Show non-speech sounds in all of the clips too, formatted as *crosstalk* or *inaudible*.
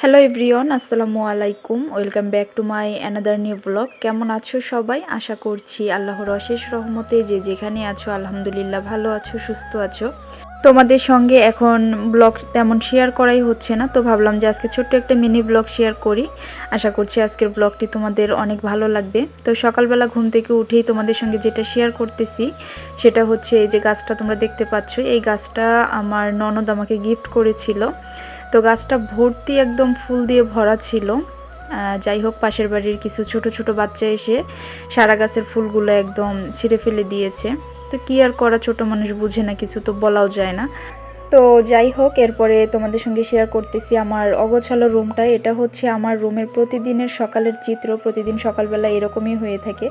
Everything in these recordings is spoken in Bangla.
হ্যালো এভরিওন আসসালামু আলাইকুম। Welcome back to my another new blog কেমন আছো সবাই? আশা করছি আল্লাহর অশেষ রহমতে যে যেখানে আছো, আলহামদুলিল্লাহ ভালো আছো, সুস্থ আছো। তোমাদের সঙ্গে এখন ব্লগ তেমন শেয়ার করাই হচ্ছে না, তো ভাবলাম যে আজকে ছোট্ট একটা মিনি ব্লগ শেয়ার করি। আশা করছি আজকের ব্লগটি তোমাদের অনেক ভালো লাগবে। তো সকালবেলা ঘুম থেকে উঠেই তোমাদের সঙ্গে যেটা শেয়ার করতেছি, সেটা হচ্ছে এই যে গাছটা তোমরা দেখতে পাচ্ছ। এই গাছটা আমার ননদ আমাকে গিফট করেছিল। তো গাছটা ভর্তি একদম ফুল দিয়ে ভরা ছিল। যাই হোক, পাশের বাড়ির কিছু ছোট ছোট বাচ্চা এসে সারা গাছের ফুলগুলো একদম ছিঁড়ে ফেলে দিয়েছে। তো কি আর করা, ছোট মানুষ বুঝে না, কিছু তো বলাও যায় না। তো যাই হোক, এরপরে তোমাদের সঙ্গে শেয়ার করতেছি আমার অগোছালো রুমটা এটা হচ্ছে আমার রুমের প্রতিদিনের সকালের চিত্র। প্রতিদিন সকালবেলা এরকমই হয়ে থাকে।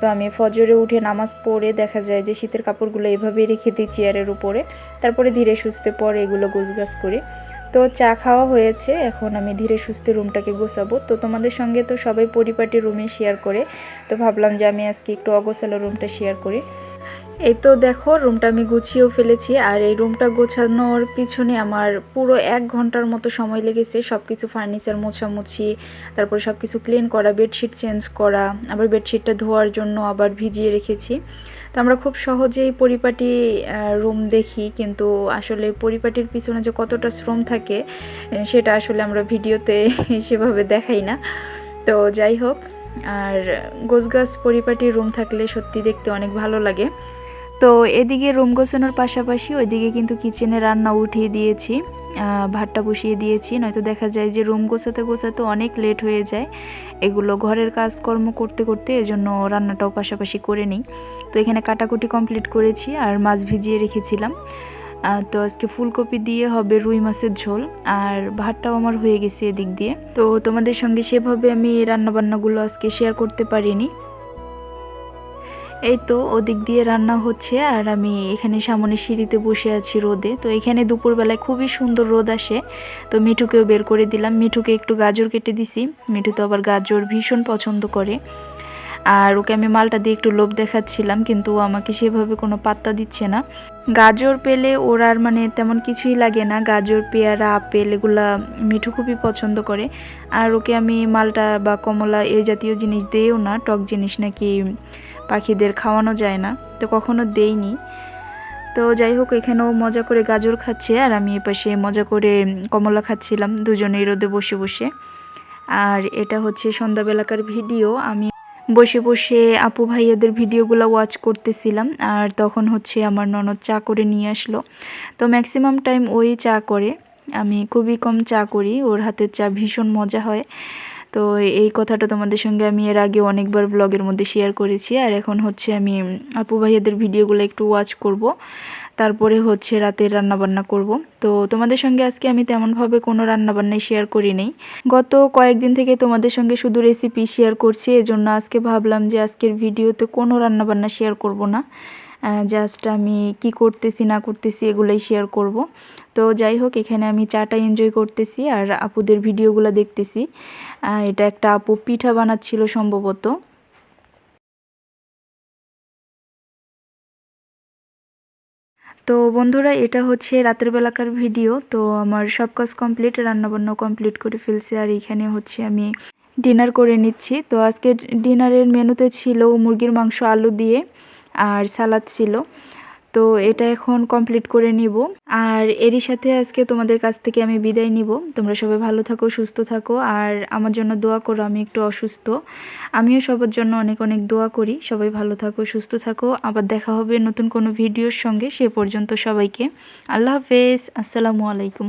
তো আমি ফজরে উঠে নামাজ পড়ে দেখা যায় যে শীতের কাপড়গুলো এভাবেই রেখে দিই চেয়ারের উপরে। তারপরে ধীরে সুস্থে পরে এগুলো গোছগাছ করে। তো চা খাওয়া হয়েছে, এখন আমি ধীরে সুস্থে রুমটাকে গোছাবো। তো তোমাদের সঙ্গে তো সবাই পরিপাটি রুমে শেয়ার করে, তো ভাবলাম যে আমি আজকে একটু অগোছালো রুমটা শেয়ার করি। এই তো দেখো রুমটা আমি গুছিয়েও ফেলেছি আর এই রুমটা গোছানোর পিছনে আমার পুরো এক ঘণ্টার মতো সময় লেগেছে। সব কিছু ফার্নিচার মোছামুছি, তারপর সব কিছু ক্লিন করা বেডশিট চেঞ্জ করা, আবার বেডশিটটা ধোয়ার জন্য আবার ভিজিয়ে রেখেছি। তো আমরা খুব সহজেই পরিপাটি রুম দেখি, কিন্তু আসলে পরিপাটির পিছনে যে কতটা শ্রম থাকে সেটা আসলে আমরা ভিডিওতে *laughs* সেভাবে দেখাই না। তো যাই হোক, আর গোছগাছ পরিপাটি রুম থাকলে সত্যি দেখতে অনেক ভালো লাগে। তো এদিকে রুম গোছানোর পাশাপাশি ওইদিকে কিন্তু কিচেনে রান্না উঠিয়ে দিয়েছি ভাতটা বসিয়ে দিয়েছি। নয়তো দেখা যায় যে রুম গোছাতে গোছাতে অনেক লেট হয়ে যায়। এগুলো ঘরের কাজকর্ম করতে করতে এজন্য রান্নাটাও পাশাপাশি করে নিই। তো এখানে কাটাকুটি কমপ্লিট করেছি আর মাছ ভিজিয়ে রেখেছিলাম। তো আজকে ফুলকপি দিয়ে হবে রুই মাছের ঝোল আর ভাতটাও আমার হয়ে গেছে এদিক দিয়ে। তো তোমাদের সঙ্গে সেভাবে আমি রান্নাবান্নাগুলো আজকে শেয়ার করতে পারিনি। এই তো ওদিক দিয়ে রান্না হচ্ছে আর আমি এখানে সামনে সিঁড়িতে বসে আছি রোদে। তো এখানে দুপুরবেলায় খুবই সুন্দর রোদ আসে। তো মিঠুকেও বের করে দিলাম। মিঠুকে একটু গাজর কেটে দিছি। মিঠু তো আবার গাজর ভীষণ পছন্দ করে। আর ওকে আমি মালটা দিয়ে একটু লোভ দেখাচ্ছিলাম, কিন্তু ও আমাকে সেভাবে কোনো পাত্তা দিচ্ছে না। গাজর পেলে ওর আর মানে তেমন কিছুই লাগে না। গাজর, পেয়ারা, আপেল এগুলা মিঠু খুবই পছন্দ করে। আর ওকে আমি মালটা বা কমলা এই জাতীয় জিনিস দেও না, টক জিনিস নাকি পাখিদের খাওয়ানো যায় না, তো কখনো দেইনি। তো যাই হোক, এখানেও মজা করে গাজর খাচ্ছে আর আমি এপাশে মজা করে কমলা খাচ্ছিলাম, দুজনেই রোদে বসে বসে। আর এটা হচ্ছে সন্ধ্যাবেলাকার ভিডিও, আমি বসে বসে আপু ভাইয়াদের ভিডিওগুলো ওয়াচ করতেছিলাম আর তখন হচ্ছে আমার ননদ চা করে নিয়ে আসলো। তো ম্যাক্সিমাম টাইম ওই চা করে। আমি খুবই কম চা করি, ওর হাতের চা ভীষণ মজা হয়। তো এই কথাটা তোমাদের সঙ্গে আমি এর আগে অনেকবার ব্লগের মধ্যে শেয়ার করেছি। আর এখন হচ্ছে আমি আপু ভাইয়াদের ভিডিওগুলো একটু ওয়াচ করব। তারপরে হচ্ছে রাতের রান্নাবান্না করব। তো তোমাদের সঙ্গে আজকে আমি তেমনভাবে কোনো রান্নাবান্নাই শেয়ার করি নেই। গত কয়েকদিন থেকে তোমাদের সঙ্গে শুধু রেসিপি শেয়ার করছি, এজন্য আজকে ভাবলাম যে আজকের ভিডিওতে কোনো রান্নাবান্না শেয়ার করব না। জাস্ট আমি কি করতেছি, না করতেছি এগুলোই শেয়ার করব। তো যাই হোক, এখানে আমি চাটা এনজয় করতেছি আর আপুদের ভিডিওগুলো দেখতেছি। এটা একটা আপু পিঠা বানাচ্ছিল সম্ভবত। তো বন্ধুরা, এটা হচ্ছে রাতের বেলাকার ভিডিও। তো আমার সব কাজ কমপ্লিট রান্নাবান্না কমপ্লিট করে ফেলছি। আর এখানে হচ্ছে আমি ডিনার করে নিচ্ছি। তো আজকে ডিনারের মেনুতে ছিল মুরগির মাংস, আলু দিয়ে আর সালাদ ছিল। তো এটা এখন কমপ্লিট করে নিব। আর এরই সাথে আজকে তোমাদের কাছ থেকে আমি বিদায় নিব। তোমরা সবাই ভালো থাকো, সুস্থ থাকো, আর আমার জন্য দোয়া করো, আমি একটু অসুস্থ। আমিও সবার জন্য অনেক অনেক দোয়া করি। সবাই ভালো থাকো, সুস্থ থাকো। আবার দেখা হবে নতুন কোনো ভিডিওর সঙ্গে। সে পর্যন্ত সবাইকে আল্লাহ হাফেজ। আসসালামু আলাইকুম।